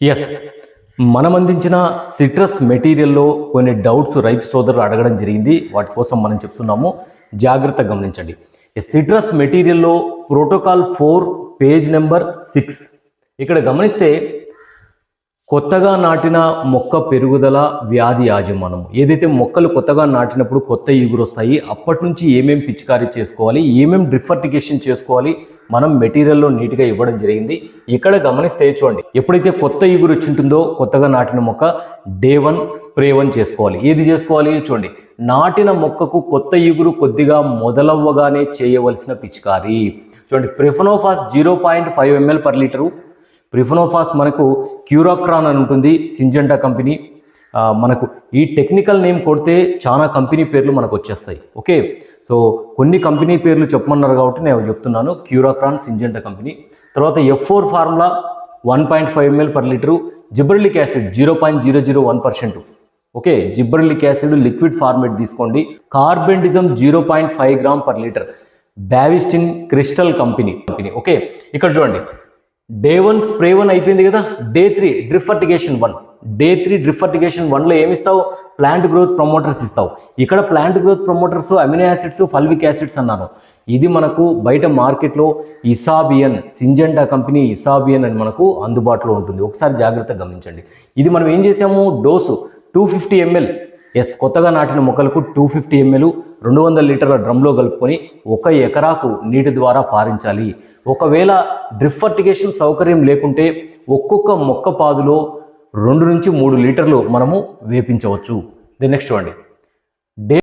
Yes మనం అందించిన citrus మెటీరియల్లో కొన్ని డౌట్స్ రైతు సోదరులు అడగడం జరిగింది. వాటి కోసం మనం చెప్తున్నాము. జాగ్రత్త గమనించండి. Citrus మెటీరియల్లో protocol four page number six. ఇక్కడ గమనిస్తే కొత్తగా నాటిన మొక్క పెరుగుదల వ్యాధి యాజమానం. ఏదైతే మొక్కలు కొత్తగా నాటినప్పుడు కొత్త ఈగురు వస్తాయి అప్పటి నుంచి ఏమేమి పిచికారీ చేసుకోవాలి ఏమేం డ్రిఫర్టికేషన్ చేసుకోవాలి మనం మెటీరియల్లో నీట్గా ఇవ్వడం జరిగింది. ఇక్కడ గమనిస్తే చూడండి ఎప్పుడైతే కొత్త ఈగురు వచ్చి ఉంటుందో కొత్తగా నాటిన మొక్క డే వన్ స్ప్రే వన్ చేసుకోవాలి. ఏది చేసుకోవాలి చూడండి నాటిన మొక్కకు కొత్త ఈగురు కొద్దిగా మొదలవ్వగానే చేయవలసిన పిచికారీ. చూడండి profenofos zero point five ML per litre profenofos మనకు క్యూరాక్రాన్ అని ఉంటుంది సింజెంటా కంపెనీ మనకు ఈ టెక్నికల్ నేమ్ కొడితే చాలా కంపెనీ పేర్లు మనకు వచ్చేస్తాయి. ఓకే సో కొన్ని కంపెనీ పేర్లు చెప్పమన్నారు కాబట్టి నేను చెప్తున్నాను. క్యూరాక్రాన్ సింజెంటా కంపెనీ తర్వాత F four formula one point five ML per litre gibberellic acid zero point zero zero one percent okay gibberellic acid liquid format తీసుకోండి. Carbendazim zero point five gram per litre Bavistin crystal company company okay ఇక్కడ చూడండి. Day one spray one అయిపోయింది కదా? Day three drip fertigation one day three drip fertigation వన్లో ఏమిస్తావు? Plant growth promoters ఇస్తావు. ఇక్కడ plant growth promoters amino acids fulvic acids అన్నారు. ఇది మనకు బయట మార్కెట్లో ఇసాబియన్ సింజెంటా కంపెనీ ఇసాబియన్ అని మనకు అందుబాటులో ఉంటుంది. ఒకసారి జాగ్రత్తగా గమనించండి. ఇది మనం ఏం చేసాము? డోసు టూ ఫిఫ్టీ ఎంఎల్ ఎస్ కొత్తగా నాటిన మొక్కలకు టూ ఫిఫ్టీ ఎంఎల్ రెండు వందల లీటర్ల డ్రమ్లో కలుపుకొని ఒక ఎకరాకు నీటి ద్వారా పారించాలి. ఒకవేళ డ్రిఫర్టిగేషన్ సౌకర్యం లేకుంటే ఒక్కొక్క మొక్క పాదులో రెండు నుంచి మూడు లీటర్లు మనము వేపించవచ్చు. నెక్స్ట్ చూడండి. డే